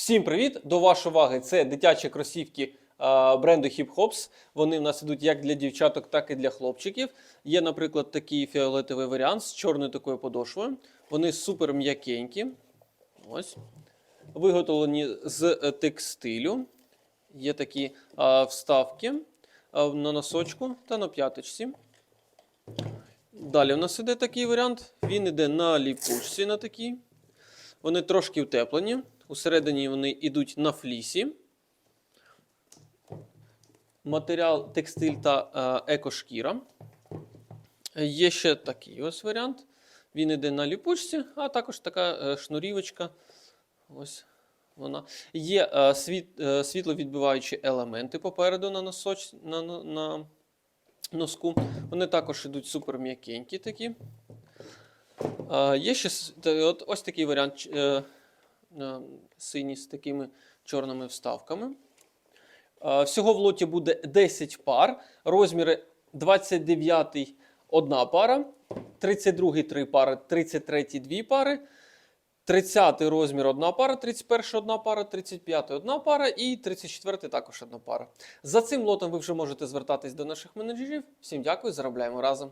Всім привіт! До вашої уваги це дитячі кросівки бренду Hip Hops. Вони в нас ідуть як для дівчаток, так і для хлопчиків. Є, наприклад, такий фіолетовий варіант з чорною такою подошвою. Вони супер м'якенькі. Ось. Виготовлені з е, текстилю. Є такі а, вставки а, на носочку та на п'яточці. Далі у нас іде такий варіант. Він іде на ліпучці на такій. Вони трошки утеплені. Усередині вони йдуть на флісі. Матеріал текстиль та е, екошкіра. Є ще такий ось варіант. Він йде на ліпучці, а також така е, шнурівочка. Ось вона. Є е, світ, світловідбиваючі елементи попереду на, носоч, на, на носку. Вони також йдуть супер м'якенькі такі. Є ще от, ось такий варіант е, синій з такими чорними вставками. Всього в лоті буде 10 пар. Розміри 29 одна пара, 32 три пари, 33 дві пари. 30 розмір одна пара, 31 одна пара, 35 одна пара і 34 також одна пара. За цим лотом ви вже можете звертатись до наших менеджерів. Всім дякую, заробляємо разом.